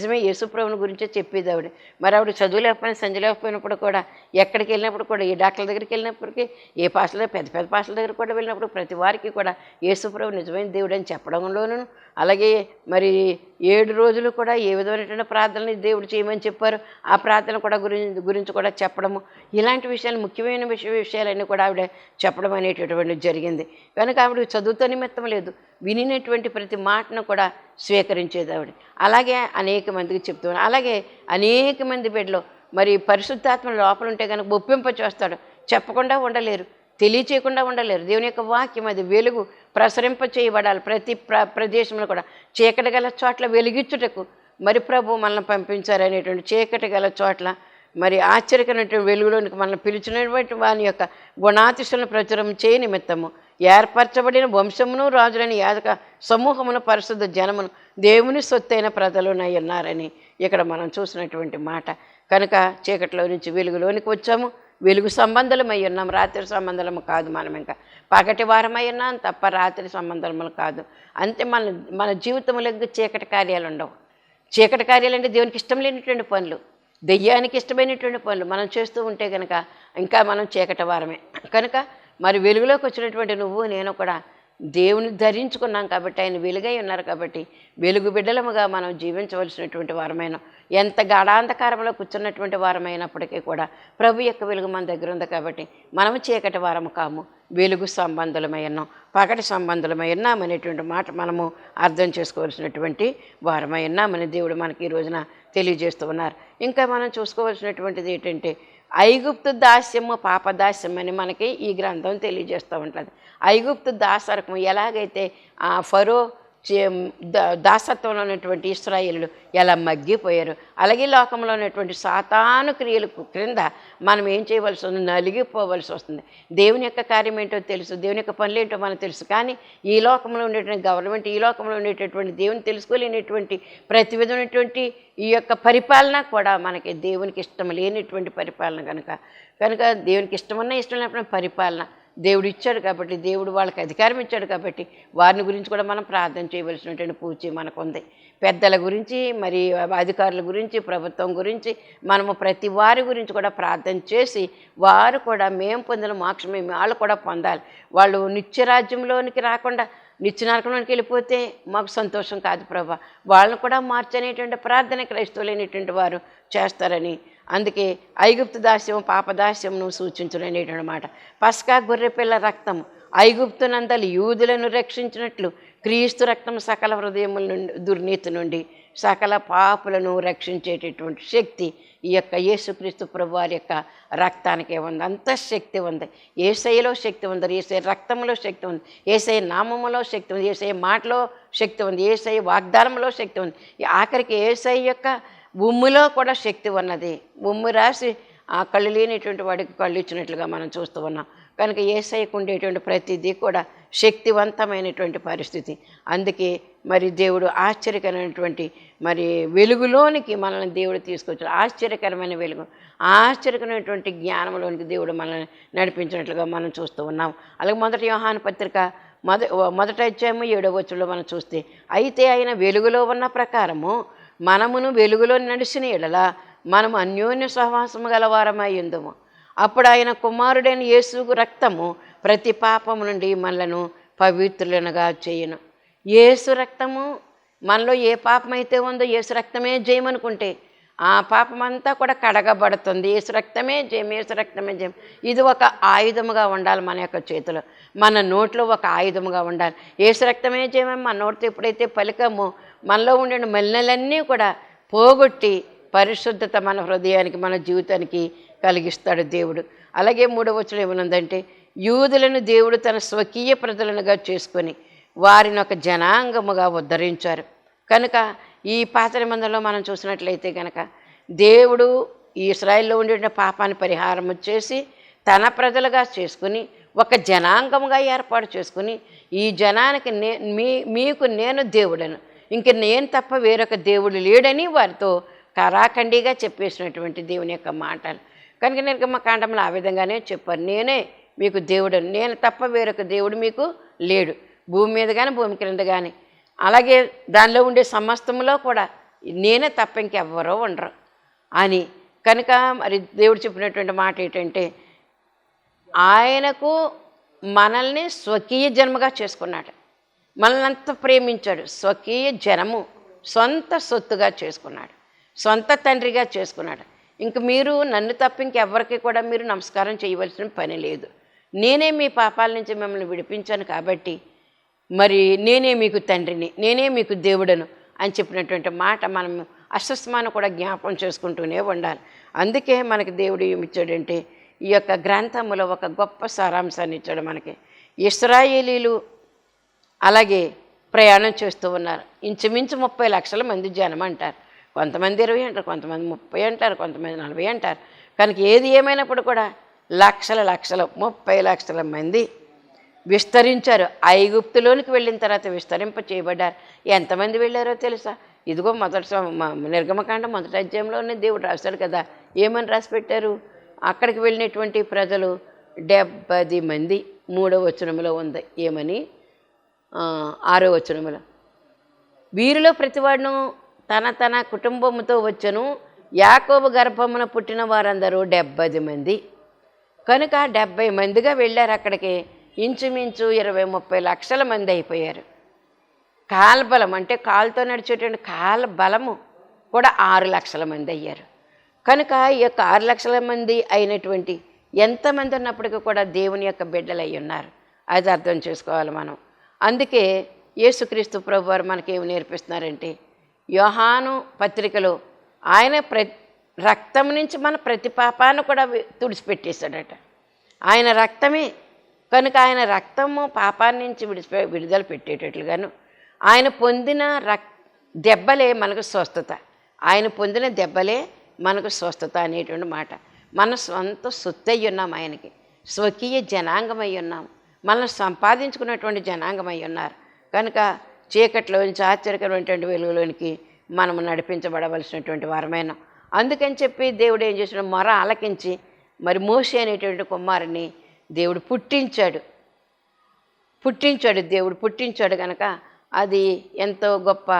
నిజమే యేసుప్రభుని గురించే చెప్పేది ఆవిడ మరి ఆవిడ చదువు లేకపోయినా లేకపోయినప్పుడు కూడా ఎక్కడికి వెళ్ళినప్పుడు కూడా ఏ డాక్టర్ల దగ్గరికి వెళ్ళినప్పటికీ ఏ పాస్టల పెద్ద పెద్ద పాస్టల దగ్గర కూడా వెళ్ళినప్పుడు ప్రతి వారికి కూడా యేసుప్రభు నిజమైన దేవుడు అని చెప్పడంలోనూ అలాగే మరి ఏడు రోజులు కూడా ఏ విధమైనటువంటి ప్రార్థనలు దేవుడు చేయమని చెప్పారు? ఆ ప్రార్థన కూడా గురించి గురించి కూడా చెప్పడము. ఇలాంటి విషయాలు ముఖ్యమైన విషయ విషయాలన్నీ కూడా ఆవిడ చెప్పడం అనేటటువంటి జరిగింది. కనుక ఆవిడ చదువుతో నిమిత్తం లేదు. వినినటువంటి ప్రతి మాటను కూడా స్వీకరించేది ఆవిడ. అలాగే అనేక మందికి చెప్తున్నాను అలాగే అనేక మంది బిడ్డలో మరి పరిశుద్ధాత్మ లోపల ఉంటే కనుక ఒప్పింప చేస్తాడు. చెప్పకుండా ఉండలేరు. తెలియచేయకుండా ఉండలేరు. దేవుని యొక్క వాక్యం అది వెలుగు ప్రసరింప చేయబడాలి ప్రతి ప్ర ప్రదేశంలో కూడా చీకటి గల చోట్ల వెలిగించుటకు మరి ప్రభు మనల్ని పంపించారనేటువంటి చీకటి గల చోట్ల మరి ఆశ్చర్యకరమైనటువంటి వెలుగులోనికి మనల్ని పిలిచినటువంటి వాని యొక్క గుణాతిశలను ప్రచురం చేయ నిమిత్తము. ఏర్పరచబడిన వంశమును రాజులని యాజక సమూహమును పరిశుద్ధ జనమును దేవుని సొత్తైన ప్రజలునై ఉన్నారని ఇక్కడ మనం చూసినటువంటి మాట. కనుక చీకటిలో నుంచి వెలుగులోనికి వచ్చాము. వెలుగు సంబంధులమై ఉన్నాం రాత్రి సంబంధము కాదు మనం ఇంకా. పగటి వారమై ఉన్నాం తప్ప రాత్రి సంబంధములు కాదు. అంతే మన మన జీవితంలో ఇంకా చీకటి కార్యాలు ఉండవు. చీకటి కార్యాలు అంటే దేవునికి ఇష్టం లేనటువంటి పనులు దెయ్యానికి ఇష్టమైనటువంటి పనులు మనం చేస్తూ ఉంటే కనుక ఇంకా మనం చీకటి వారమే. కనుక మరి వెలుగులోకి వచ్చినటువంటి నువ్వు నేను కూడా దేవుని ధరించుకున్నాం కాబట్టి ఆయన వెలుగై ఉన్నారు కాబట్టి వెలుగు బిడ్డలముగా మనం జీవించవలసినటువంటి వారమైన ఎంత గాఢాంధకారంలో కూర్చున్నటువంటి వారమైనప్పటికీ కూడా ప్రభు యొక్క వెలుగు మన దగ్గర ఉంది కాబట్టి మనము చీకటి వారము కాము. వెలుగు సంబంధులమై ఉన్నాం పగటి సంబంధులమై ఉన్నామనేటువంటి మాట మనము అర్థం చేసుకోవాల్సినటువంటి వారమై ఉన్నామని దేవుడు మనకి ఈ రోజున తెలియజేస్తూ ఉన్నారు. ఇంకా మనం చూసుకోవాల్సినటువంటిది ఏంటంటే ఐగుప్తు దాస్యము పాపదాస్యం అని మనకి ఈ గ్రంథం తెలియజేస్తూ ఉంటుంది. ఐగుప్తు దాసరకం ఎలాగైతే ఆ ఫరో దాసత్వంలో ఉన్నటువంటి ఇస్రాయిలు ఎలా మగ్గిపోయారు? అలాగే లోకంలో ఉన్నటువంటి సాతాను క్రియలు క్రింద మనం ఏం చేయవలసి ఉంది నలిగిపోవలసి వస్తుంది. దేవుని యొక్క కార్యం ఏంటో తెలుసు దేవుని యొక్క పనులు ఏంటో మనకు తెలుసు. కానీ ఈ లోకంలో ఉండేటువంటి గవర్నమెంట్ ఈ లోకంలో ఉండేటటువంటి దేవుని తెలుసుకోలేనటువంటి ప్రతి విధమైనటువంటి ఈ యొక్క పరిపాలన కూడా మనకి దేవునికి ఇష్టం లేనటువంటి పరిపాలన కనుక. కనుక దేవునికి ఇష్టమన్నా ఇష్టం లేకపోయినా పరిపాలన దేవుడు ఇచ్చాడు కాబట్టి దేవుడు వాళ్ళకి అధికారం ఇచ్చాడు కాబట్టి వారిని గురించి కూడా మనం ప్రార్థన చేయవలసినటువంటి పూచి మనకుంది. పెద్దల గురించి మరి అధికారుల గురించి ప్రభుత్వం గురించి మనము ప్రతి వారి గురించి కూడా ప్రార్థన చేసి వారు కూడా మేము పొందిన మోక్షమే వాళ్ళు కూడా పొందాలి. వాళ్ళు నిత్యరాజ్యంలోనికి రాకుండా నిత్యనారకంలోనికి వెళ్ళిపోతే మాకు సంతోషం కాదు ప్రభా. వాళ్ళని కూడా మార్చనేటువంటి ప్రార్థన క్రైస్తవులైనటువంటి వారు చేస్తారని అందుకే ఐగుప్తు దాస్యం పాపదాస్యంను సూచించుననేటువంటి మాట పస్కా గొర్రెపిల్ల రక్తం ఐగుప్తునందలి యూదులను రక్షించినట్లు క్రీస్తు రక్తం సకల హృదయముల నుండి దుర్నీతి నుండి సకల పాపులను రక్షించేటటువంటి శక్తి ఈ యొక్క యేసుక్రీస్తు ప్రభు వారి యొక్క రక్తానికే ఉంది. అంత శక్తి ఉంది. ఏసైలో శక్తి ఉంది. ఏసై రక్తంలో శక్తి ఉంది. ఏసై నామములో శక్తి ఉంది. ఏసై మాటలో శక్తి ఉంది. ఏసై వాగ్దానంలో శక్తి ఉంది. ఆఖరికి ఏసై యొక్క ఉమ్ములో కూడా శక్తి ఉన్నది. ఉమ్ము రాసి ఆ కళ్ళు లేనిటువంటి వాడికి కళ్ళు ఇచ్చినట్లుగా మనం చూస్తూ ఉన్నాం. కనుక ఏసైకు ఉండేటువంటి ప్రతిదీ కూడా శక్తివంతమైనటువంటి పరిస్థితి. అందుకే మరి దేవుడు ఆశ్చర్యకరమైనటువంటి మరి వెలుగులోనికి మనల్ని దేవుడు తీసుకొచ్చాడు. ఆశ్చర్యకరమైన వెలుగు ఆశ్చర్యకరమైనటువంటి జ్ఞానంలోనికి దేవుడు మనల్ని నడిపించినట్లుగా మనం చూస్తూ ఉన్నాం. అలాగే మొదటి యోహాను పత్రిక మొద మొదట అధ్యాయము ఏడవ వచ్చులో మనం చూస్తే అయితే ఆయన వెలుగులో ఉన్న ప్రకారము మనమును వెలుగులో నడిచిన ఎడల మనము అన్యోన్య సహవాసము గలవారమై ఉందము. అప్పుడు ఆయన కుమారుడైన యేసుకు రక్తము ప్రతి పాపము నుండి మనలను పవిత్రులనుగా చేయను. యేసు రక్తము మనలో ఏ పాపం అయితే ఉందో యేసు రక్తమే జయమనుకుంటే ఆ పాపం అంతా కూడా కడగబడుతుంది. యేసు రక్తమే జయం యేసు రక్తమే జయం. ఇది ఒక ఆయుధముగా ఉండాలి మన యొక్క చేతిలో. మన నోట్లో ఒక ఆయుధముగా ఉండాలి. యేసు రక్తమే జయమని మన నోటితో ఎప్పుడైతే పలికమో మనలో ఉండే మల్లెలన్నీ కూడా పోగొట్టి పరిశుద్ధత మన హృదయానికి మన జీవితానికి కలిగిస్తాడు దేవుడు. అలాగే మూడవ వచనం ఏమనుందంటే యూదులను దేవుడు తన స్వకీయ ప్రజలనుగా చేసుకొని వారిని ఒక జనాంగముగా ఉద్ధరించారు. కనుక ఈ పాత నిబంధనలో మనం చూసినట్లయితే కనుక దేవుడు ఈ ఇస్రాయిల్లో ఉండే పాపాన్ని పరిహారం చేసి తన ప్రజలుగా చేసుకుని ఒక జనాంగముగా ఏర్పాటు చేసుకుని ఈ జనానికి నే మీ మీకు నేను దేవుడను ఇంక నేను తప్ప వేరొక దేవుడు లేడని వారితో కరాఖండిగా చెప్పేసినటువంటి దేవుని యొక్క మాటలు. కనుక నిర్గమ కాండంలో ఆ విధంగానే చెప్పారు నేనే మీకు దేవుడను. నేను తప్ప వేరొక దేవుడు మీకు లేడు. భూమి మీద కానీ భూమి క్రింద కానీ అలాగే దానిలో ఉండే సమస్తములో కూడా నేనే తప్ప ఇంకెవ్వరో ఉండరు అని. కనుక మరి దేవుడు చెప్పినటువంటి మాట ఏంటంటే ఆయనకు మనల్ని స్వకీయ జన్మగా చేసుకున్నాడు. మనల్నంత ప్రేమించాడు. స్వకీయ జనము సొంత సొత్తుగా చేసుకున్నాడు. సొంత తండ్రిగా చేసుకున్నాడు. ఇంక మీరు నన్ను తప్ప ఇంకెవ్వరికి కూడా మీరు నమస్కారం చేయవలసిన పని లేదు. నేనే మీ పాపాల నుంచి మిమ్మల్ని విడిపించాను కాబట్టి మరి నేనే మీకు తండ్రిని నేనే మీకు దేవుడను అని చెప్పినటువంటి మాట మనం అస్వస్మాను కూడా జ్ఞాపం చేసుకుంటూనే ఉండాలి. అందుకే మనకి దేవుడు ఏమిచ్చాడంటే ఈ యొక్క గ్రంథములో ఒక గొప్ప సారాంశాన్ని ఇచ్చాడు మనకి. ఇస్రాయేలీలు అలాగే ప్రయాణం చేస్తూ ఉన్నారు. ఇంచుమించు ముప్పై లక్షల మంది జనం అంటారు. కొంతమంది ఇరవై అంటారు కొంతమంది ముప్పై అంటారు కొంతమంది నలభై అంటారు. కనుక ఏది ఏమైనప్పుడు కూడా లక్షల లక్షల ముప్పై లక్షల మంది విస్తరించారు. ఐగుప్తులోనికి వెళ్ళిన తర్వాత విస్తరింప చేయబడ్డారు. ఎంతమంది వెళ్ళారో తెలుసా? ఇదిగో మొదటి నిర్గమకాండ మొదటి అధ్యాయంలోనే దేవుడు రాశాడు కదా ఏమని రాసి పెట్టారు అక్కడికి వెళ్ళినటువంటి ప్రజలు డెబ్బది మంది మూడో వచనములో ఉంది. ఏమని? ఆరో వచనములో వీరిలో ప్రతివాడును తన తన కుటుంబముతో వచ్చను. యాకోబు గర్భమున పుట్టిన వారందరూ డెబ్బై మంది. కనుక డెబ్బై మందిగా వెళ్ళారు అక్కడికి. ఇంచుమించు ఇరవై ముప్పై లక్షల మంది అయిపోయారు. కాల్బలం అంటే కాలుతో నడిచేటువంటి కాల బలము కూడా ఆరు లక్షల మంది అయ్యారు. కనుక ఈ యొక్క ఆరు లక్షల మంది అయినటువంటి ఎంతమంది ఉన్నప్పటికీ కూడా దేవుని యొక్క బిడ్డలు అయి ఉన్నారు. అది అర్థం చేసుకోవాలి మనం. అందుకే యేసుక్రీస్తు ప్రభు వారు మనకి నేర్పిస్తున్నారంటే యోహాను పత్రికలో ఆయన ప్ర రక్తం నుంచి మన ప్రతి పాపాన్ని కూడా తుడిచిపెట్టేశాడట. ఆయన రక్తమే కనుక ఆయన రక్తము పాపాన్ని నుంచి విడిచిపె విడుదల పెట్టేటట్లుగాను ఆయన పొందిన రక్ దెబ్బలే మనకు స్వస్థత. ఆయన పొందిన దెబ్బలే మనకు స్వస్థత అనేటువంటి మాట. మన సొంత సొత్తయ్యున్నాం ఆయనకి. స్వకీయ జనాంగమై ఉన్నాం మనల్ని సంపాదించుకున్నటువంటి జనాంగమై ఉన్నారు. కనుక చీకట్లో నుంచి ఆశ్చర్యకరమైనటువంటి వెలుగులోనికి మనము నడిపించబడవలసినటువంటి వారమైన. అందుకని చెప్పి దేవుడు ఏం చేసిన మొర ఆలకించి మరి మోషే అనేటువంటి కుమారుని దేవుడు పుట్టించాడు. పుట్టించాడు దేవుడు పుట్టించాడు కనుక అది ఎంతో గొప్ప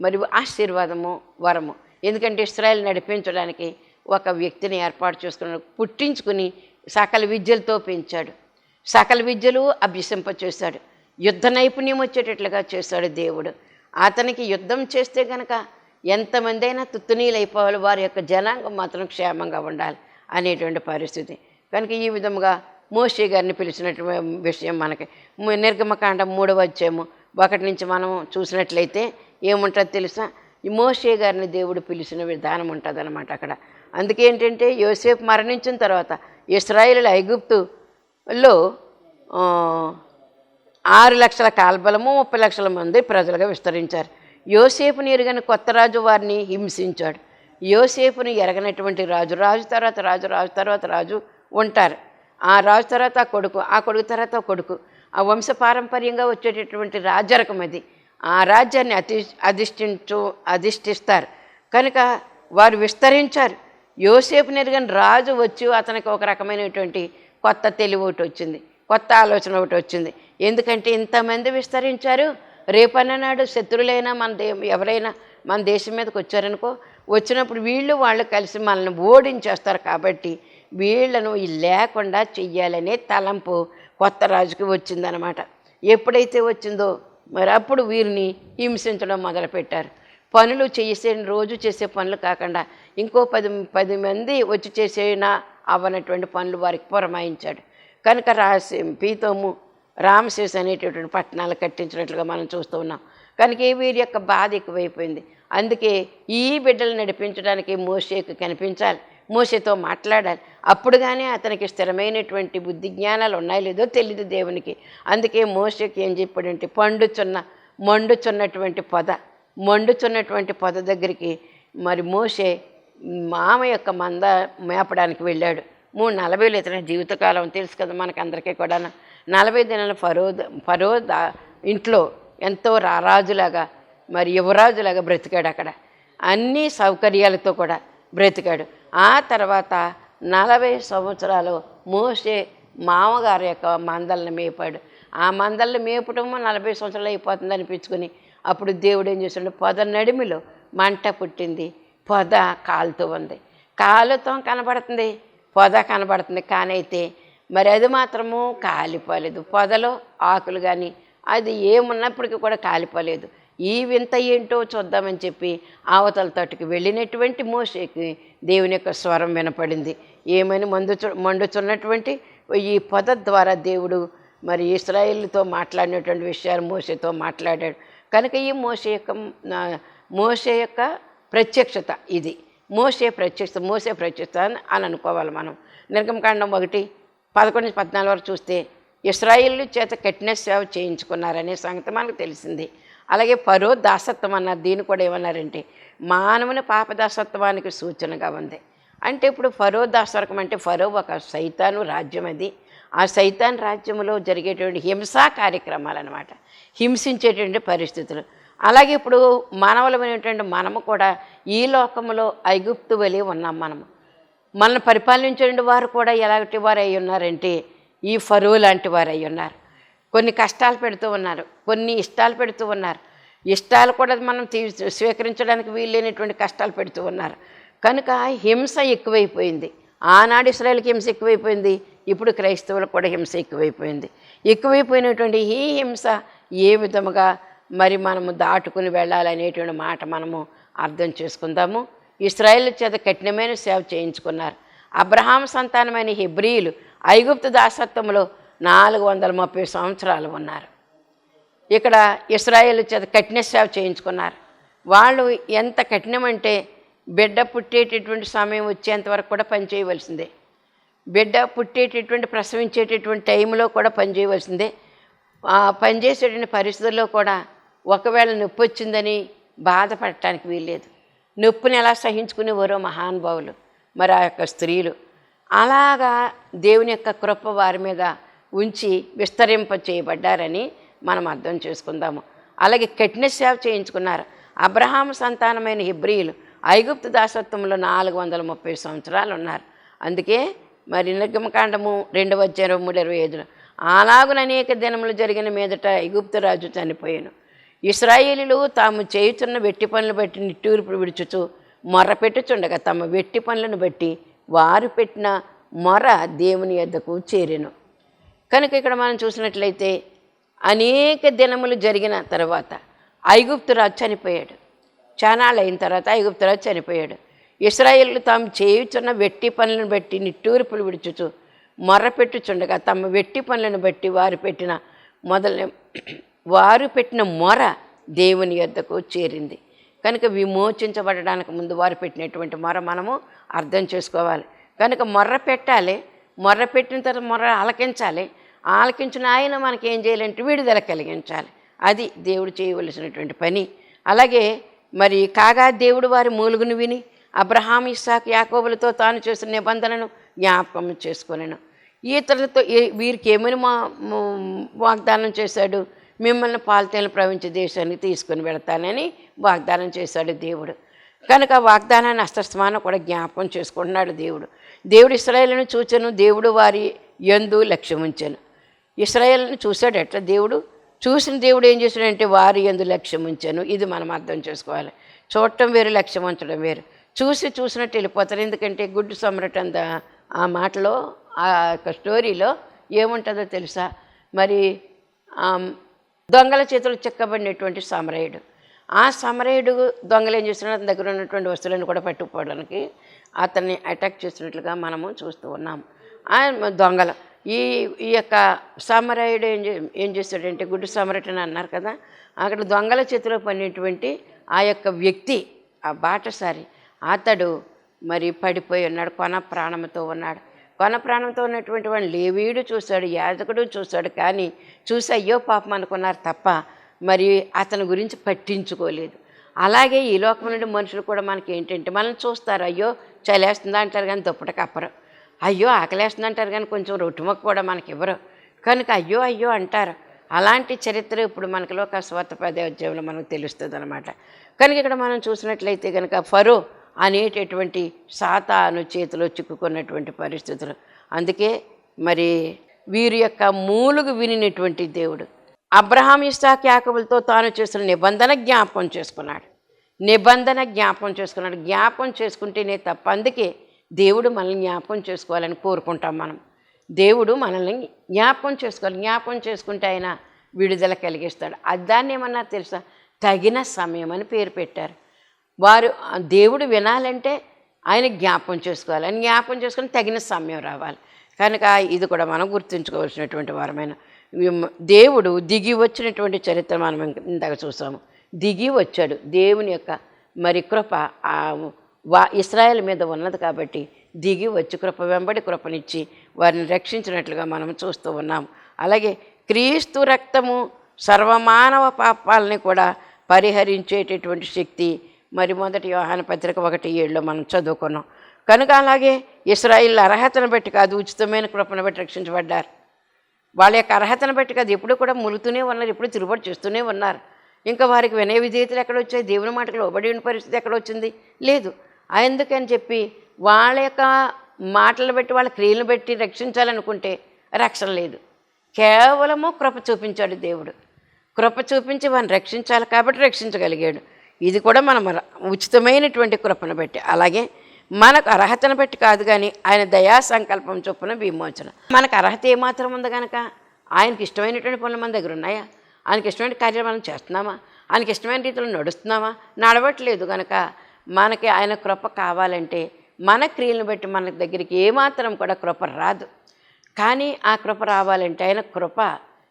మరి ఆశీర్వాదము వరము. ఎందుకంటే ఇస్రాయల్ నడిపించడానికి ఒక వ్యక్తిని ఏర్పాటు చేసుకున్నాడు. పుట్టించుకుని సకల విద్యలతో పెంచాడు. సకల విద్యలు అభ్యసింపచేశాడు. యుద్ధ నైపుణ్యం వచ్చేటట్లుగా చేశాడు దేవుడు. అతనికి యుద్ధం చేస్తే కనుక ఎంతమంది అయినా తుత్తునీలైపోవాలి. వారి యొక్క జనాంగం మాత్రం క్షేమంగా ఉండాలి అనేటువంటి పరిస్థితి. కనుక ఈ విధముగా మోషే గారిని పిలిచినటువంటి విషయం మనకి నిర్గమకాండం మూడవ అధ్యాయము ఒకటి నుంచి మనం చూసినట్లయితే ఏముంటుంది తెలుసా? ఈ మోషే గారిని దేవుడు పిలిచిన విధానం ఉంటుంది అనమాట అక్కడ. అందుకేంటంటే యోసేపు మరణించిన తర్వాత ఇస్రాయిల్ ఐగుప్తు లో ఆరు లక్షల కాల్బలము ముప్పై లక్షల మంది ప్రజలుగా విస్తరించారు. యోసేపుని ఎరుగని కొత్త రాజు వారిని హింసించాడు. యోసేపుని ఎరగనటువంటి రాజు రాజు తర్వాత రాజు రాజు తర్వాత రాజు ఉంటారు. ఆ రాజు తర్వాత ఆ కొడుకు ఆ కొడుకు తర్వాత కొడుకు. ఆ వంశపారంపర్యంగా వచ్చేటటువంటి రాజరకం అది. ఆ రాజ్యాన్ని అతి అధిష్ఠించు అధిష్ఠిస్తారు. కనుక వారు విస్తరించారు. యోసేపు నెరగని రాజు వచ్చి అతనికి ఒక రకమైనటువంటి కొత్త తెలివి ఒకటి వచ్చింది కొత్త ఆలోచన ఒకటి వచ్చింది. ఎందుకంటే ఇంతమంది విస్తరించారు. రేపన్ననాడు శత్రులైనా మన దే ఎవరైనా మన దేశం మీదకి వచ్చారనుకో వచ్చినప్పుడు వీళ్ళు వాళ్ళు కలిసి మనల్ని ఓడించేస్తారు కాబట్టి వీళ్ళను లేకుండా చెయ్యాలనే తలంపు కొత్త రాజుకి వచ్చిందనమాట. ఎప్పుడైతే వచ్చిందో మరి అప్పుడు వీరిని హింసించడం మొదలుపెట్టారు. పనులు చేసే రోజు చేసే పనులు కాకుండా ఇంకో పది పది మంది వచ్చి చేసేనా అవనటువంటి పనులు వారికి పురమాయించాడు. కనుక రాసి పీతోము రామశేష్ అనేటటువంటి పట్టణాలు కట్టించినట్లుగా మనం చూస్తూ ఉన్నాం. కనుక ఈ వీరి యొక్క బాధ ఎక్కువైపోయింది. అందుకే ఈ బిడ్డలు నడిపించడానికి మోషేకు కనిపించాలి మోషేతో మాట్లాడాలి. అప్పుడు కానీ అతనికి స్థిరమైనటువంటి బుద్ధి జ్ఞానాలు ఉన్నాయో లేదో తెలియదు దేవునికి. అందుకే మోషేకి ఏం చెప్పాడంటే పండుచున్న మండుచున్నటువంటి పొద మండుచున్నటువంటి పొద దగ్గరికి మరి మోసే మామ యొక్క మంద మేపడానికి వెళ్ళాడు. మూడు నలభై ఇతర జీవితకాలం తెలుసు కదా మనకు అందరికీ కూడా నలభై దినాల ఫరో ఫరో దా- ఇంట్లో ఎంతో రారాజులాగా మరి యువరాజులాగా బ్రతికాడు అక్కడ. అన్ని సౌకర్యాలతో కూడా బ్రతికాడు. ఆ తర్వాత నలభై సంవత్సరాలు మోసే మామగారి యొక్క మందలను మేపాడు. ఆ మందల్ని మేపటము నలభై సంవత్సరాలు అయిపోతుంది అనిపించుకుని అప్పుడు దేవుడు ఏం చేశాడు? పొద నడిమిలో మంట పుట్టింది. పొద కాలుతూ ఉంది. కాలుతో కనబడుతుంది పొద కనబడుతుంది. కానైతే మరి అది మాత్రము కాలిపోలేదు. పొదలో ఆకులు కానీ అది ఏమున్నప్పటికీ కూడా కాలిపోలేదు. ఈ వింత ఏంటో చూద్దామని చెప్పి అవతల తట్టుకు వెళ్ళినటువంటి మోషేకి దేవుని యొక్క స్వరం వినపడింది. ఏమని మండుచు మండుచున్నటువంటి ఈ పొద ద్వారా దేవుడు మరి ఇస్రాయిల్తో మాట్లాడినటువంటి విషయాలు మోసేతో మాట్లాడాడు. కనుక ఈ మోసే యొక్క మోస మోసే యొక్క ప్రత్యక్షత ఇది. మోసే ప్రత్యక్షత మోసే ప్రత్యక్షత అని అని అనుకోవాలి మనం. నిర్గమకాండం ఒకటి పదకొండు నుంచి పద్నాలుగు వరకు చూస్తే ఇస్రాయిల్ చేత కఠిన సేవ చేయించుకున్నారనే సంగతి మనకు తెలిసింది. అలాగే పరో దాసత్వం అన్నారు దీన్ని కూడా ఏమన్నారంటే మానవుని పాప దాసత్వానికి సూచనగా ఉంది. అంటే ఇప్పుడు ఫరో దాసరకం అంటే ఫరో ఒక సైతాను రాజ్యం అది. ఆ సైతాన్ రాజ్యంలో జరిగేటువంటి హింసా కార్యక్రమాలు అనమాట హింసించేటువంటి పరిస్థితులు. అలాగే ఇప్పుడు మానవులమైనటువంటి మనము కూడా ఈ లోకంలో ఐగుప్తు వలి ఉన్నాం మనము. మనల్ని పరిపాలించే వారు కూడా ఎలాంటి వారు అయి ఉన్నారంటే ఈ ఫరువు లాంటి వారు అయి ఉన్నారు. కొన్ని కష్టాలు పెడుతూ ఉన్నారు కొన్ని ఇష్టాలు పెడుతూ ఉన్నారు. ఇష్టాలు కూడా మనం తీ స్వీకరించడానికి వీల్లేనటువంటి కష్టాలు పెడుతూ ఉన్నారు. కనుక హింస ఎక్కువైపోయింది. ఆనాడు ఇస్రాయల్కి హింస ఎక్కువైపోయింది ఇప్పుడు క్రైస్తవులకు కూడా హింస ఎక్కువైపోయింది. ఎక్కువైపోయినటువంటి ఈ హింస ఏ విధముగా మరి మనము దాటుకుని వెళ్ళాలనేటువంటి మాట మనము అర్థం చేసుకుందాము. ఇస్రాయేల్ చేత కఠినమైన సేవ చేయించుకున్నారు. అబ్రహాం సంతానమైన హెబ్రీలు ఐగుప్తు దాసత్వంలో నాలుగు వందల ముప్పై సంవత్సరాలు ఉన్నారు. ఇక్కడ ఇస్రాయేల్ చేత కఠిన సేవ చేయించుకున్నారు. వాళ్ళు ఎంత కఠినమంటే బిడ్డ పుట్టేటటువంటి సమయం వచ్చేంత వరకు కూడా పనిచేయవలసిందే బిడ్డ పుట్టేటటువంటి ప్రసవించేటటువంటి టైంలో కూడా పనిచేయవలసిందే పనిచేసేటువంటి పరిస్థితుల్లో కూడా ఒకవేళ నొప్పి వచ్చిందని బాధపడటానికి వీల్లేదు. నొప్పిని ఎలా సహించుకునేవారో మహానుభావులు మరి ఆ యొక్క స్త్రీలు. అలాగా దేవుని యొక్క కృప వారి మీద ఉంచి విస్తరింప చేయబడ్డారని మనం అర్థం చేసుకుందాము. అలాగే కఠిన సేవ చేయించుకున్నారు. అబ్రహాం సంతానమైన హిబ్రియులు ఐగుప్తు దాసత్వంలో నాలుగు వందల ముప్పై సంవత్సరాలు ఉన్నారు. అందుకే మరి నిర్గమకాండము రెండవ అధ్యాయం మూడు ఇరవై ఐదులో అలాగున అనేక దినములు జరిగిన మీదట ఐగుప్తు రాజు చనిపోయాను. ఇస్రాయేలీలు తాము చేయుచున్న వెట్టి పనులు బట్టి నిట్టూర్పు విడుచుచు మొర్ర పెట్టుచుండగా తమ వెట్టి పనులను బట్టి వారు పెట్టిన మొర దేవుని యొద్దకు చేరెను. కనుక ఇక్కడ మనం చూసినట్లయితే అనేక దినములు జరిగిన తర్వాత ఐగుప్తురాజు చనిపోయాడు. చానాళ్ళు అయిన తర్వాత ఐగుప్తురాజు చనిపోయాడు. ఇస్రాయేళ్ళు తాము చేయుచున్న వెట్టి పనులను బట్టి నిట్టూర్పులు విడుచుచు మొర్ర పెట్టుచుండగా తమ వెట్టి పనులను బట్టి వారు పెట్టిన మొదల వారు పెట్టిన మొర దేవుని యొద్దకు చేరింది. కనుక విమోచించబడడానికి ముందు వారు పెట్టినటువంటి మొర మనము అర్థం చేసుకోవాలి. కనుక మొర్ర పెట్టాలి మొర్ర పెట్టిన తర్వాత మొర్ర ఆలకించాలి. ఆలకించిన ఆయన మనకి ఏం చేయాలంటే విడుదల కలిగించాలి. అది దేవుడు చేయవలసినటువంటి పని. అలాగే మరి కాగా దేవుడు వారి మూలుగును విని అబ్రహాం ఇస్సాక్ యాకోబులతో తాను చేసిన నిబంధనను జ్ఞాపకం చేసుకునేను. ఇతరులతో వీరికి ఏమని వాగ్దానం చేశాడు? మిమ్మల్ని పాలతేలు ప్రవించే దేశానికి తీసుకుని వెళతానని వాగ్దానం చేశాడు దేవుడు. కనుక వాగ్దానాన్ని అస్తస్మానం కూడా జ్ఞాపకం చేసుకుంటున్నాడు దేవుడు. దేవుడు ఇస్రాయేల్ను చూచాను దేవుడు వారి యందు లక్ష్యం ఉంచాను. ఇస్రాయేల్ని చూశాడు ఎట్లా? దేవుడు చూసిన దేవుడు ఏం చేశాడంటే వారి ఎందు లక్ష్యం ఉంచాను. ఇది మనం అర్థం చేసుకోవాలి. చూడటం వేరు లక్ష్యం ఉంచడం వేరు. చూసి చూసినట్టు వెళ్ళిపోతారు. ఎందుకంటే గుడ్డు సమ్రట్ అంత ఆ మాటలో ఆ యొక్క స్టోరీలో ఏముంటుందో తెలుసా? మరి దొంగల చేతులు చిక్కబడినటువంటి సమరయుడు. ఆ సమరయుడు దొంగలు ఏం చేస్తున్నాడు అతని దగ్గర ఉన్నటువంటి వస్తువులను కూడా పట్టుకుపోవడానికి అతన్ని అటాక్ చేస్తున్నట్లుగా మనము చూస్తూ ఉన్నాము ఆ దొంగలు ఈ ఈ యొక్క సమరయుడు ఏం చే ఏం చేస్తాడంటే గుడ్డు సమరట్ అన్నారు కదా అక్కడ దొంగల చేతిలో పడినటువంటి ఆ యొక్క వ్యక్తి ఆ బాటసారి అతడు మరి పడిపోయి ఉన్నాడు కొన ప్రాణంతో ఉన్నాడు. కొన ప్రాణంతో ఉన్నటువంటి వాడిని లేవీడు చూశాడు యాజకుడు చూశాడు కానీ చూసి అయ్యో పాపం అనుకున్నారు తప్ప మరి అతని గురించి పట్టించుకోలేదు. అలాగే ఈ లోకం నుండి మనుషులు కూడా మనకి ఏంటంటే మనల్ని చూస్తారు అయ్యో చలేస్తుందా అంటారు కానీ దుప్పటి కప్పరు. అయ్యో ఆకలేస్తుంది అంటారు కానీ కొంచెం రొట్టె మొక్క కూడా మనకి ఇవ్వరు. కనుక అయ్యో అయ్యో అంటారు. అలాంటి చరిత్ర ఇప్పుడు మనకి లోక స్వార్థ పదోద్యమంలో మనకు తెలుస్తుంది అనమాట కనుక ఇక్కడ మనం చూసినట్లయితే కనుక ఫరో అనేటటువంటి సాతాను చేతిలో చిక్కుకున్నటువంటి పరిస్థితులు. అందుకే మరి వీరి యొక్క మూలుగు వినినటువంటి దేవుడు. అబ్రహాం ఇస్సాక్ యాకబులతో తాను చేసిన నిబంధన జ్ఞాపకం చేసుకున్నాడు. నిబంధన జ్ఞాపకం చేసుకున్నాడు. జ్ఞాపకం చేసుకుంటేనే తప్ప అందుకే దేవుడు మనల్ని జ్ఞాపం చేసుకోవాలని కోరుకుంటాం మనం. దేవుడు మనల్ని జ్ఞాపం చేసుకోవాలి. జ్ఞాపకం చేసుకుంటే ఆయన విడుదల కలిగిస్తాడు. అది దాన్ని ఏమన్నా తెలుసా? తగిన సమయం అని పేరు పెట్టారు. వారు దేవుడు వినాలంటే ఆయన జ్ఞాపం చేసుకోవాలి. ఆయన జ్ఞాపం చేసుకుని తగిన సమయం రావాలి. కనుక ఇది కూడా మనం గుర్తుంచుకోవాల్సినటువంటి వారమైన దేవుడు దిగి వచ్చినటువంటి చరిత్ర మనం ఇందాక చూసాము. దిగి వచ్చాడు. దేవుని యొక్క మరి కృప వా ఇస్రాయల్ మీద ఉన్నది కాబట్టి దిగి వచ్చి కృప వెంబడి కృపనిచ్చి వారిని రక్షించినట్లుగా మనం చూస్తూ ఉన్నాం. అలాగే క్రీస్తు రక్తము సర్వమానవ పాపాలని కూడా పరిహరించేటటువంటి శక్తి మరి మొదటి వ్యవహాన పత్రిక ఒకటి ఏడులో మనం చదువుకున్నాం. కనుక అలాగే ఇస్రాయిల్ అర్హతను బట్టి కాదు ఉచితమైన కృపను బట్టి రక్షించబడ్డారు. వాళ్ళ యొక్క అర్హతను బట్టి కాదు ఎప్పుడు కూడా ములుతూనే ఉన్నారు ఎప్పుడు తిరుగుబడి చేస్తూనే ఉన్నారు. ఇంకా వారికి వినయ విధేయతలు ఎక్కడ వచ్చాయి? దేవుని మాటకు లోబడి ఉన్న పరిస్థితి ఎక్కడ వచ్చింది? లేదు. అందుకని చెప్పి వాళ్ళ యొక్క మాటలు బట్టి వాళ్ళ క్రియలు బట్టి రక్షించాలనుకుంటే రక్షణ లేదు. కేవలము కృప చూపించాడు దేవుడు. కృప చూపించి వాళ్ళని రక్షించాలి కాబట్టి రక్షించగలిగాడు. ఇది కూడా మనం ఉచితమైనటువంటి కృపను బట్టి అలాగే మనకు అర్హతను బట్టి కాదు కానీ ఆయన దయా సంకల్పం చొప్పున విమోచన. మనకు అర్హత ఏమాత్రం ఉంది కనుక ఆయనకి ఇష్టమైనటువంటి పనులు మన దగ్గర ఉన్నాయా? ఆయనకి ఇష్టమైన కార్యాలు మనం చేస్తున్నామా? ఆయనకి ఇష్టమైన రీతిలో నడుస్తున్నామా? నడవట్లేదు కనుక మనకి ఆయన కృప కావాలంటే మన క్రియలను బట్టి మన దగ్గరికి ఏమాత్రం కూడా కృప రాదు. కానీ ఆ కృప రావాలంటే ఆయన కృప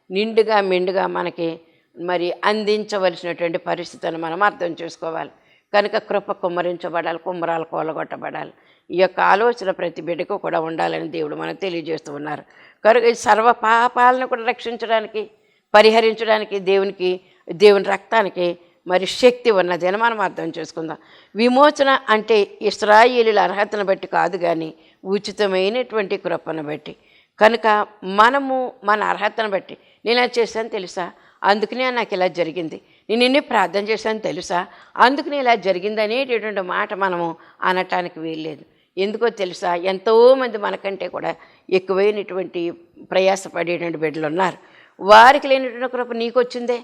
నిండుగా మెండుగా మనకి మరి అందించవలసినటువంటి పరిస్థితిని మనం అర్థం చేసుకోవాలి. కనుక కృప కుమ్మరించబడాలి కుమ్మరాలు కోలగొట్టబడాలి. ఈ యొక్క ఆలోచన ప్రతి బిడ్డకు కూడా ఉండాలని దేవుడు మనకు తెలియజేస్తూ ఉన్నారు. కనుక ఈ సర్వ పాపాలను కూడా రక్షించడానికి పరిహరించడానికి దేవునికి దేవుని రక్తానికి మరి శక్తి ఉన్నది అని మనం అర్థం చేసుకుందాం. విమోచన అంటే ఇస్రాయిలు అర్హతను బట్టి కాదు కానీ ఉచితమైనటువంటి కృపను బట్టి. కనుక మనము మన అర్హతను బట్టి. నేను చేశాను తెలుసా? అందుకనే నాకు ఇలా జరిగింది. నేను ఎన్ని ప్రార్థన చేశాను తెలుసా? అందుకనే ఇలా జరిగింది అనేటటువంటి మాట మనము అనటానికి వీల్లేదు. ఎందుకో తెలుసా? ఎంతోమంది మనకంటే కూడా ఎక్కువైనటువంటి ప్రయాసపడేటువంటి బిడ్డలు ఉన్నారు. వారికి లేనటువంటి కృప నీకు వచ్చిందే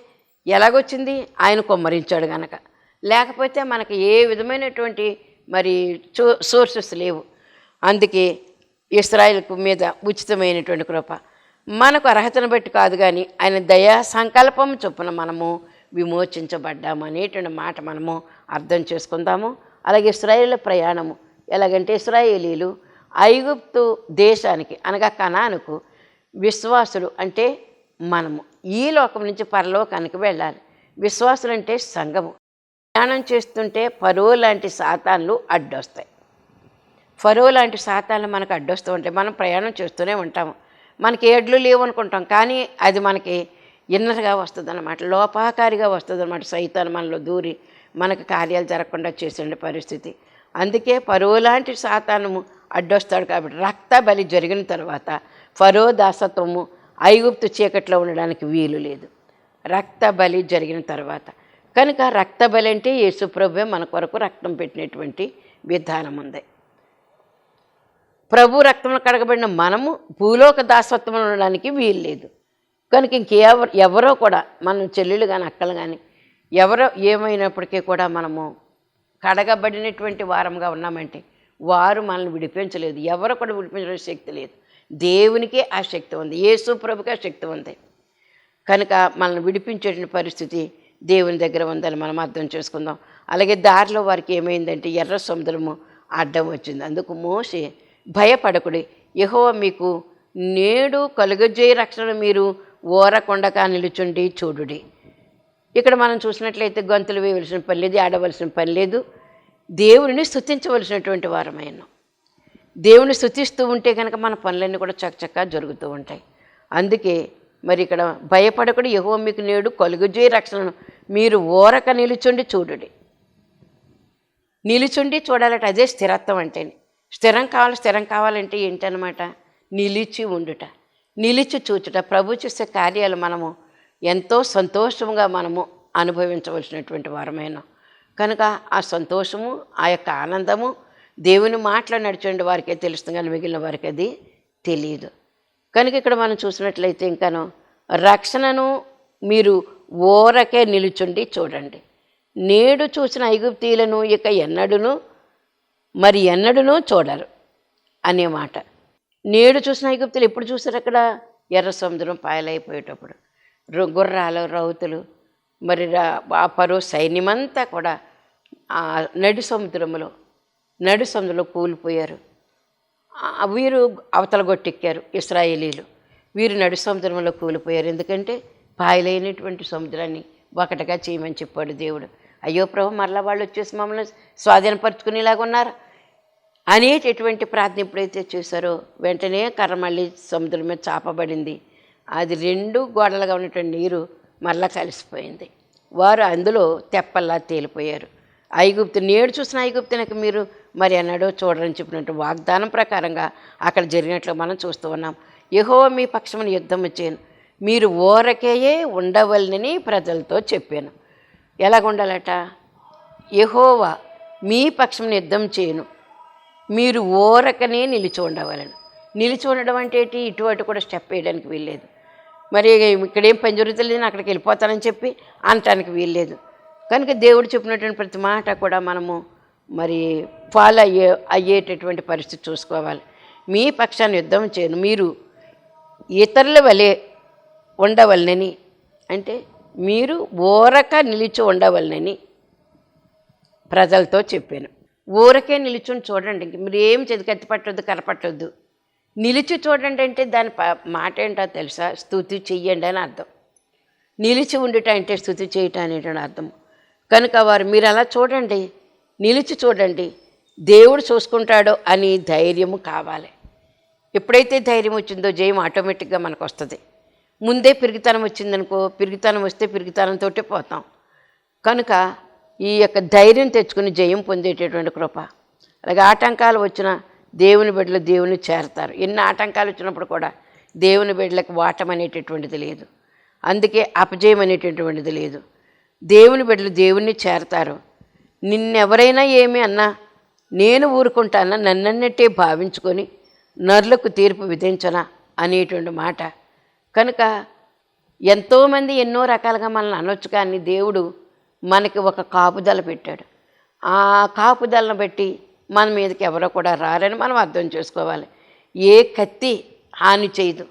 ఎలాగొచ్చింది? ఆయన కొమ్మరించాడు గనక. లేకపోతే మనకి ఏ విధమైనటువంటి మరి సోర్సెస్ లేవు. అందుకే ఇస్రాయిల్కు మీద ఉచితమైనటువంటి కృప. మనకు అర్హతను బట్టి కాదు కానీ ఆయన దయా సంకల్పం చొప్పున మనము విమోచించబడ్డాము అనేటువంటి మాట మనము అర్థం చేసుకుందాము. అలాగే ఇస్రాయేల్ ప్రయాణము ఎలాగంటే ఇస్రాయేలీలు ఐగుప్తు దేశానికి అనగా కనానుకు విశ్వాసులు అంటే మనము. ఈ లోకం నుంచి పరలోకానికి వెళ్ళాలి. విశ్వాసులు అంటే సంఘము. ప్రయాణం చేస్తుంటే పరువు లాంటి సాతాన్లు అడ్డొస్తాయి. ఫరో లాంటి సాతాన్లు మనకు అడ్డొస్తూ ఉంటాయి. మనం ప్రయాణం చేస్తూనే ఉంటాము. మనకి ఏడ్లు లేవు అనుకుంటాం కానీ అది మనకి ఇన్నర్గా వస్తుంది అనమాట లోపాకారిగా వస్తుంది అనమాట సైతాన్ మనలో దూరి మనకు కార్యాలు జరగకుండా చేసే పరిస్థితి. అందుకే పరువు లాంటి సాతానము అడ్డొస్తాడు కాబట్టి రక్త బలి జరిగిన తర్వాత ఫరో దాసత్వము ఐగుప్తు చీకట్లో ఉండడానికి వీలు లేదు. రక్త బలి జరిగిన తర్వాత. కనుక రక్త బలి అంటే యేసుప్రభువే మన కొరకు రక్తం పెట్టినటువంటి విధానం ఉంది ప్రభు రక్తంలో కడగబడిన మనము భూలోక దాసత్వం ఉండడానికి వీలు లేదు. కనుక ఇంకెవరు ఎవరో కూడా మనం చెల్లెలు కానీ అక్కలు కానీ ఎవరో ఏమైనప్పటికీ కూడా మనము కడగబడినటువంటి వారంగా ఉన్నామంటే వారు మనల్ని విడిపించలేదు. ఎవరు కూడా విడిపించడం శక్తి లేదు. దేవునికే ఆ శక్తి ఉంది. యేసు ప్రభుకి ఆ శక్తి ఉంది. కనుక మనల్ని విడిపించేటువంటి పరిస్థితి దేవుని దగ్గర ఉందని మనం అర్థం చేసుకుందాం. అలాగే దారిలో వారికి ఏమైందంటే ఎర్ర సముద్రము అడ్డం వచ్చింది. అందుకు మోసే భయపడకుడి. యహో మీకు నేడు కలుగజేయ రక్షణ మీరు ఓరకొండగా నిలుచుండి చూడుడి. ఇక్కడ మనం చూసినట్లయితే గొంతులు వేయవలసిన పని లేదు ఆడవలసిన పని లేదు. దేవుడిని స్థుతించవలసినటువంటి వారమైన. దేవుని స్థుతిస్తూ ఉంటే కనుక మన పనులన్నీ కూడా చక్కచక్క జరుగుతూ ఉంటాయి. అందుకే మరి ఇక్కడ భయపడకుడు యహో మీకు నేడు కలుగుజేయ రక్షణను మీరు ఓరక నిలుచుండి చూడుడి. నిలుచుండి చూడాలంటే అదే స్థిరత్వం అంటేనే. స్థిరం కావాలి స్థిరం కావాలంటే ఏంటనమాట నిలిచి ఉండుట. నిలిచి చూచుట. ప్రభు చేసే కార్యాలు మనము ఎంతో సంతోషంగా మనము అనుభవించవలసినటువంటి వారమైన. కనుక ఆ సంతోషము ఆ యొక్క ఆనందము దేవుని మాటలు నడిచండి వారికే తెలుస్తుంది కానీ మిగిలిన వారికి అది తెలియదు. కనుక ఇక్కడ మనం చూసినట్లయితే ఇంకాను రక్షణను మీరు ఓరకే నిలుచుండి చూడండి. నేడు చూసిన ఐగుప్తీయులను ఇక ఎన్నడును మరి ఎన్నడనూ చూడరు అనే మాట. నేడు చూసిన ఐగుప్తులు ఎప్పుడు చూసారు అక్కడ? ఎర్ర సముద్రం పాయలైపోయేటప్పుడు. గుర్రాలు రౌతులు మరి రా- ఆ పరో సైన్యమంతా కూడా ఆ నడి సముద్రంలో నడి సముద్రంలో కూలిపోయారు. వీరు అవతల గొట్టెక్కారు ఇస్రాయేలీలు. వీరు నడి సముద్రంలో కూలిపోయారు. ఎందుకంటే పాయలైనటువంటి సముద్రాన్ని ఒకటిగా చేయమని చెప్పాడు దేవుడు. అయ్యో ప్రభు మరలా వాళ్ళు వచ్చేసి మమ్మల్ని స్వాధీనపరుచుకునేలాగా ఉన్నారు. అనేటటువంటి ప్రార్థన ఎప్పుడైతే చేశారో వెంటనే కర్ర మళ్ళీ సముద్రం మీద చాపబడింది. అది రెండు గోడలుగా ఉన్నటువంటి నీరు మళ్ళా కలిసిపోయింది. వారు అందులో తెప్పల్లా తేలిపోయారు. ఐగుప్తు నేడు చూసిన ఐగుప్తునకు మీరు మరి అన్నాడో చూడరని చెప్పినట్టు వాగ్దానం ప్రకారంగా అక్కడ జరిగినట్లు మనం చూస్తూ ఉన్నాం. యహో మీ పక్షమును యుద్ధం వచ్చాను. మీరు ఓరకేయే ఉండవలనని ప్రజలతో చెప్పాను. ఎలాగ ఉండాలట యహోవా మీ పక్షం యుద్ధం చేయను. మీరు ఓరకనే నిలిచి ఉండవాలని. నిలిచి ఉండడం అంటే ఇటు అటు కూడా స్టెప్ వేయడానికి వీల్లేదు. మరి ఇక్కడేం పని జరుగుతలేదు అక్కడికి వెళ్ళిపోతానని చెప్పి అనటానికి వీల్లేదు. కనుక దేవుడు చెప్పినటువంటి ప్రతి మాట కూడా మనము మరి ఫాలో అయ్యే అయ్యేటటువంటి పరిస్థితి చూసుకోవాలి. మీ పక్షాన్ని యుద్ధం చేయను. మీరు ఇతరుల వలె ఉండవలనని. అంటే మీరు ఓరక నిలిచి ఉండవలనని ప్రజలతో చెప్పాను. ఊరకే నిలుచుని చూడండి. మీరు ఏం చదివి కత్తి పట్టొద్దు కనపట్టొద్దు నిలిచి చూడండి అంటే దాని ప- మాట ఏంటో తెలుసా? స్థుతి చెయ్యండి అని అర్థం. నిలిచి ఉండుట అంటే స్థుతి చేయటం అనేటువంటి అర్థం. కనుక వారు మీరు అలా చూడండి. నిలిచి చూడండి. దేవుడు చూసుకుంటాడో అని ధైర్యము కావాలి. ఎప్పుడైతే ధైర్యం వచ్చిందో జయం ఆటోమేటిక్గా మనకు వస్తుంది. ముందే పిరిగితనం వచ్చిందనుకో పిరిగితనం వస్తే పిరిగితనంతో పోతాం. కనుక ఈ యొక్క ధైర్యం తెచ్చుకుని జయం పొందేటటువంటి కృప. అలాగే ఆటంకాలు వచ్చిన దేవుని బిడ్డలు దేవుని చేరతారు. ఎన్ని ఆటంకాలు వచ్చినప్పుడు కూడా దేవుని బిడ్డలకు వాటం అనేటటువంటిది లేదు. అందుకే అపజయం అనేటటువంటిది లేదు. దేవుని బిడ్డలు దేవుణ్ణి చేరతారు. నిన్నెవరైనా ఏమి అన్నా నేను ఊరుకుంటానా నన్నన్నట్టే భావించుకొని నరులకు తీర్పు విధించనా అనేటువంటి మాట. కనుక ఎంతోమంది ఎన్నో రకాలుగా మనల్ని అనొచ్చు కానీ దేవుడు మనకి ఒక కాపుదల పెట్టాడు. ఆ కాపుదలను బట్టి మన మీదకి ఎవరో కూడా రారని మనం అర్థం చేసుకోవాలి. ఏ కత్తి హాని చేయదు.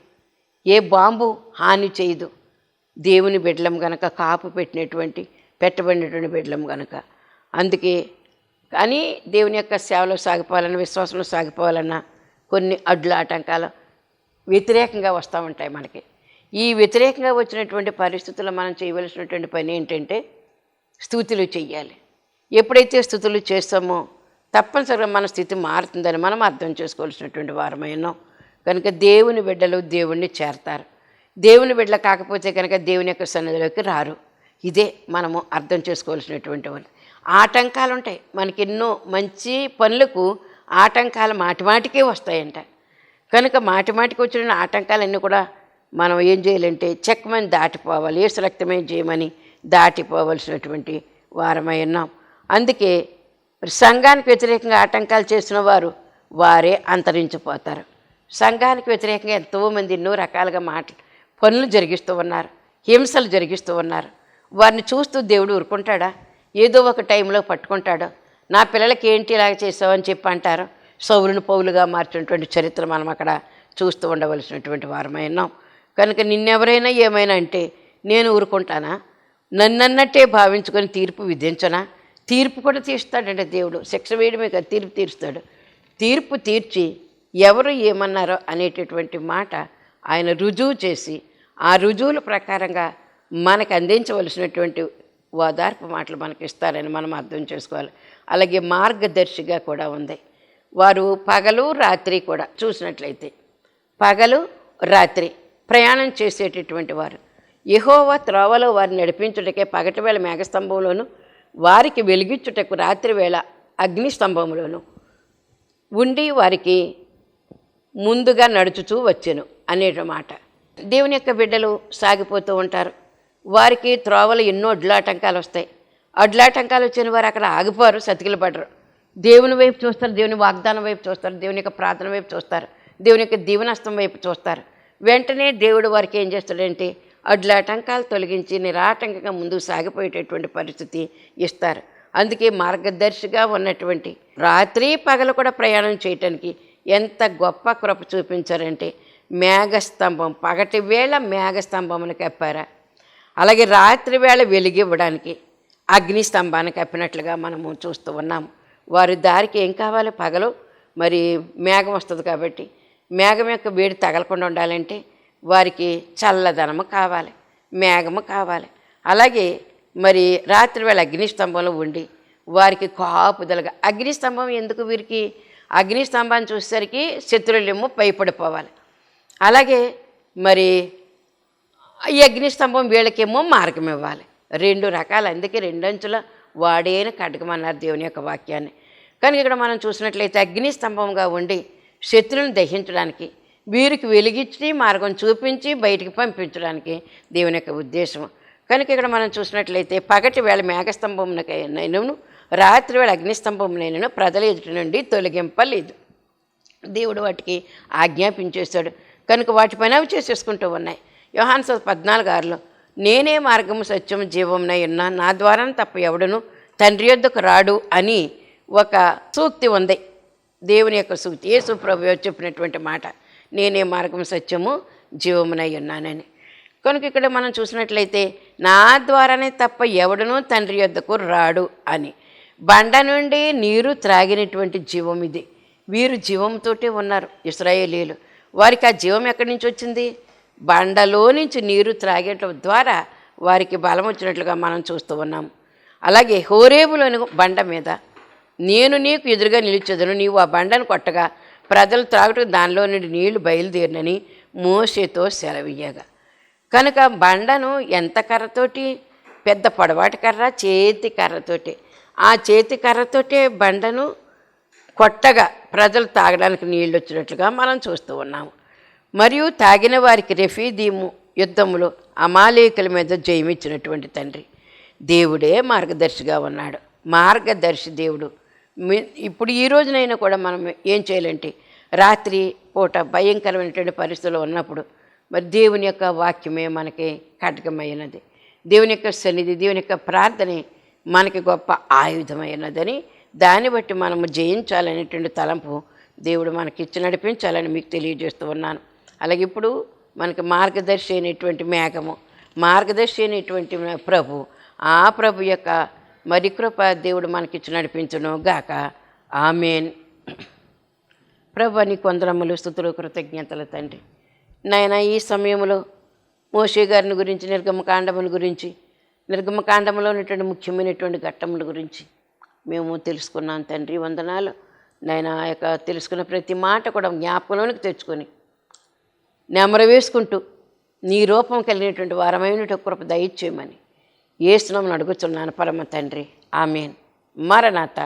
ఏ బాంబు హాని చేయదు. దేవుని బిడ్డలం గనక కాపు పెట్టినటువంటి పెట్టబడినటువంటి బిడ్డలం గనక. అందుకే కానీ దేవుని యొక్క సేవలో సాగిపోవాలన్నా విశ్వాసంలో సాగిపోవాలన్నా కొన్ని అడ్లు ఆటంకాలు వ్యతిరేకంగా వస్తూ ఉంటాయి మనకి. ఈ వ్యతిరేకంగా వచ్చినటువంటి పరిస్థితుల్లో మనం చేయవలసినటువంటి పని ఏంటంటే స్థుతులు చెయ్యాలి. ఎప్పుడైతే స్థుతులు చేస్తామో తప్పనిసరిగా మన స్థితి మారుతుందని మనం అర్థం చేసుకోవాల్సినటువంటి వారమైనా కనుక దేవుని బిడ్డలు దేవుణ్ణి చేరతారు. దేవుని బిడ్డలు కాకపోతే కనుక దేవుని యొక్క సన్నిధిలోకి రారు. ఇదే మనము అర్థం చేసుకోవాల్సినటువంటి వాళ్ళు ఆటంకాలు ఉంటాయి. మనకి ఎన్నో మంచి పనులకు ఆటంకాలు మాటిమాటికే వస్తాయంట. కనుక మాటిమాటికి వచ్చిన ఆటంకాలన్నీ కూడా మనం ఏం చేయాలంటే చెక్కమని దాటిపోవాలి. ఏ రక్తమే చేయమని దాటిపోవలసినటువంటి వారమై ఉన్నాం అందుకే సంఘానికి వ్యతిరేకంగా ఆటంకాలు చేసిన వారు వారే అంతరించిపోతారు. సంఘానికి వ్యతిరేకంగా ఎంతోమంది ఎన్నో రకాలుగా మాట పనులు జరిగిస్తూ ఉన్నారు. హింసలు జరిగిస్తూ ఉన్నారు. వారిని చూస్తూ దేవుడు ఊరుకుంటాడా? ఏదో ఒక టైంలో పట్టుకుంటాడు. నా పిల్లలకి ఏంటి ఇలాగ చేసావని చెప్పి అంటారు. సౌరుని పౌలుగా మార్చినటువంటి చరిత్ర మనం అక్కడ చూస్తూ ఉండవలసినటువంటి వారమై ఉన్నాం కనుక నిన్నెవరైనా ఏమైనా అంటే నేను ఊరుకుంటానా? నన్నన్నట్టే భావించుకొని తీర్పు విధించనా? తీర్పు కూడా తీస్తాడంటే దేవుడు. శిక్ష వేయడమే కాదు తీర్పు తీరుస్తాడు. తీర్పు తీర్చి ఎవరు ఏమన్నారో అనేటటువంటి మాట ఆయన రుజువు చేసి ఆ రుజువుల ప్రకారంగా మనకు అందించవలసినటువంటి ఓదార్పు మాటలు మనకి ఇస్తారని మనం అర్థం చేసుకోవాలి. అలాగే మార్గదర్శిగా కూడా ఉంది. వారు పగలు రాత్రి కూడా చూసినట్లయితే పగలు రాత్రి ప్రయాణం చేసేటటువంటి వారు యెహోవా త్రోవలో వారిని నడిపించుటకే పగటివేళ మేఘస్తంభంలోను వారికి వెలిగించుటకు రాత్రివేళ అగ్నిస్తంభంలోను అగ్ని ఉండి వారికి ముందుగా నడుచుతూ వచ్చెను అనే మాట. దేవుని యొక్క బిడ్డలు సాగిపోతూ ఉంటారు. వారికి త్రోవలు ఎన్నో అడ్లాటంకాలు వస్తాయి. అడ్లాటంకాలు వచ్చిన వారు అక్కడ ఆగిపోరు సతికిలు పడరు. దేవుని వైపు చూస్తారు దేవుని వాగ్దానం వైపు చూస్తారు దేవుని యొక్క ప్రార్థన వైపు చూస్తారు దేవుని యొక్క దీవనస్తం వైపు చూస్తారు. వెంటనే దేవుడు వారికి ఏం చేస్తాడంటే అడ్లాటంకాలు తొలగించి నిరాటంకంగా ముందుకు సాగిపోయేటటువంటి పరిస్థితి ఇస్తారు. అందుకే మార్గదర్శిగా ఉన్నటువంటి రాత్రి పగలు కూడా ప్రయాణం చేయటానికి ఎంత గొప్ప కృప చూపించారంటే మేఘస్తంభం పగటి వేళ మేఘస్తంభమును కప్పారా. అలాగే రాత్రి వేళ వెలిగివ్వడానికి అగ్ని స్తంభాన్ని కప్పినట్లుగా మనము చూస్తూ ఉన్నాము వారి దారికి ఏం కావాలి? పగలు. మరి మేఘం వస్తుంది కాబట్టి మేఘం యొక్క వేడి తగలకుండా ఉండాలంటే వారికి చల్లదనము కావాలి మేఘము కావాలి. అలాగే మరి రాత్రివేళ అగ్నిస్తంభంలో ఉండి వారికి కాపుదలగా అగ్నిస్తంభం ఎందుకు వీరికి? అగ్నిస్తంభాన్ని చూసేసరికి శత్రువులేమో భయపడిపోవాలి. అలాగే మరి ఈ అగ్నిస్తంభం వీళ్ళకేమో మార్గం ఇవ్వాలి. రెండు రకాలు అందుకే రెండంచుల వాడేని కడగమన్నారు దేవుని యొక్క వాక్యాన్ని. కానీ ఇక్కడ మనం చూసినట్లయితే అగ్నిస్తంభంగా ఉండి శత్రువుని దహించడానికి వీరికి వెలిగించి మార్గం చూపించి బయటికి పంపించడానికి దేవుని యొక్క ఉద్దేశం. కనుక ఇక్కడ మనం చూసినట్లయితే పగటి వేళ మేఘస్తంభమునకైనను రాత్రి వేళ అగ్నిస్తంభంనైనను ప్రజల ఎదుటి నుండి తొలగింపలేదు. దేవుడు వాటికి ఆజ్ఞాపించేశాడు. కనుక వాటిపైన అవి చేసేసుకుంటూ ఉన్నాయి. యోహాన్ పద్నాలుగు ఆరులో నేనే మార్గము సత్యము జీవమునై ఉన్నా నా ద్వారా తప్ప ఎవడును తండ్రి యొద్దకు రాడు అని ఒక సూక్తి ఉంది. దేవుని యొక్క సూక్తి యేసు ప్రభు చెప్పినటువంటి మాట. నేనే మార్గం సత్యము జీవమునై ఉన్నానని. కనుక ఇక్కడ మనం చూసినట్లయితే నా ద్వారానే తప్ప ఎవడునూ తండ్రి యొద్దకు రాడు అని. బండ నుండి నీరు త్రాగినటువంటి జీవం ఇది. వీరు జీవంతోటే ఉన్నారు ఇస్రాయేలీలు. వారికి ఆ జీవం ఎక్కడి నుంచి వచ్చింది? బండలో నుంచి నీరు త్రాగటం ద్వారా వారికి బలం వచ్చినట్లుగా మనం చూస్తూ ఉన్నాం. అలాగే హోరేబులోని బండ మీద నేను నీకు ఎదురుగా నిలిచెదను నీవు ఆ బండను కొట్టగా ప్రజలు త్రాగుటకు దానిలో నుండి నీళ్ళు బయలుదేరినని మోసేతో సెలవియ్యగా. కనుక బండను ఎంత కర్రతోటి? పెద్ద పొడవాటి కర్ర చేతి కర్రతోటి. ఆ చేతి కర్రతోటే బండను కొట్టగా ప్రజలు తాగడానికి నీళ్ళు వచ్చినట్లుగా మనం చూస్తూ ఉన్నాము. మరియు తాగిన వారికి రెఫీదీము యుద్ధములో అమాలేకుల మీద జయమిచ్చినటువంటి తండ్రి. దేవుడే మార్గదర్శిగా ఉన్నాడు. మార్గదర్శి దేవుడు. ఇప్పుడు ఈ రోజునైనా కూడా మనం ఏం చేయాలంటే? రాత్రి పూట భయంకరమైనటువంటి పరిస్థితులు ఉన్నప్పుడు మరి దేవుని యొక్క వాక్యమే మనకి ఖడ్గమైనది. దేవుని యొక్క సన్నిధి దేవుని యొక్క ప్రార్థనే మనకి గొప్ప ఆయుధమైనదని దాన్ని బట్టి మనము జయించాలనేటువంటి తలంపు దేవుడు మనకి ఇచ్చి నడిపించాలని మీకు తెలియజేస్తూ ఉన్నాను. అలాగే ఇప్పుడు మనకి మార్గదర్శి అయినటువంటి మేఘము మార్గదర్శి అయినటువంటి ప్రభు ఆ ప్రభు యొక్క మరి కృప దేవుడు మనకిచ్చి నడిపించును గాక. ఆమెన్. ప్రభు అని కొందరమ్మలు స్థుతులు కృతజ్ఞతలు తండ్రి. నాయన ఈ సమయంలో మోషే గారిని గురించి నిర్గమకాండముల గురించి నిర్గమకాండంలో ఉన్నటువంటి ముఖ్యమైనటువంటి ఘట్టముల గురించి మేము తెలుసుకున్నాం తండ్రి. వందనాలు. నాయన ఆ యొక్క తెలుసుకున్న ప్రతి మాట కూడా జ్ఞాపకంలోనికి తెచ్చుకొని నెమర వేసుకుంటూ నీ రూపం కలిగినటువంటి వారమైన కృప దయచేయమని ఏసునమ్మను అడుగుతున్నాను పరమ తండ్రి. ఆమెన్. మరణాత.